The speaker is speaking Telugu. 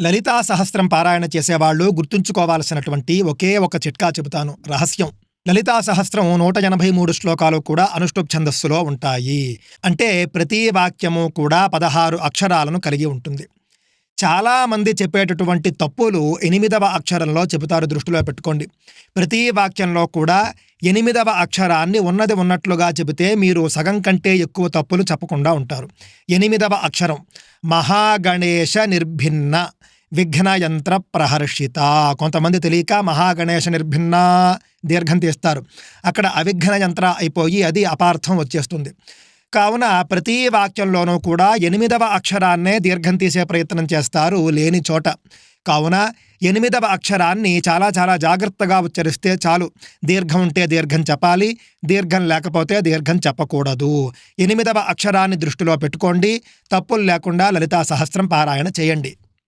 లలితా సహస్రం పారాయణ చేసేవాళ్ళు గుర్తుంచుకోవాల్సినటువంటి ఒకే ఒక చిట్కా చెబుతాను. రహస్యం. లలితా సహస్రం నూట ఎనభై మూడు శ్లోకాలు కూడా అనుష్టుప్ ఛందస్సులో ఉంటాయి. అంటే ప్రతి వాక్యము కూడా పదహారు అక్షరాలను కలిగి ఉంటుంది. చాలా మంది చెప్పేటటువంటి తప్పులు ఎనిమిదవ అక్షరంలో చెబుతారు దృష్టిలో పెట్టుకోండి. ప్రతి వాక్యంలో కూడా ఎనిమిదవ అక్షరాన్ని ఉన్నది ఉన్నట్లుగా చెబితే మీరు సగం కంటే ఎక్కువ తప్పులు చెప్పకుండా ఉంటారు. ఎనిమిదవ అక్షరం. మహాగణేశ నిర్భిన్న విఘ్న యంత్ర ప్రహర్షిత. కొంతమంది తెలియక మహాగణేశ నిర్భిన్న దీర్ఘం తీస్తారు. అక్కడ అవిఘ్న యంత్ర అయిపోయి అది అపార్థం వచ్చేస్తుంది. కావున ప్రతి వాక్యంలోనూ కూడా ఎనిమిదవ అక్షరాన్నే దీర్ఘం తీసే ప్రయత్నం చేస్తారు లేని చోట. కావున ఎనిమిదవ అక్షరాన్ని చాలా చాలా జాగ్రత్తగా ఉచ్చరిస్తే చాలు. దీర్ఘం ఉంటే దీర్ఘం చెప్పాలి దీర్ఘం లేకపోతే దీర్ఘం చెప్పకూడదు. ఎనిమిదవ అక్షరాన్ని దృష్టిలో పెట్టుకోండి తప్పులు లేకుండా లలితా సహస్రం పారాయణ చేయండి.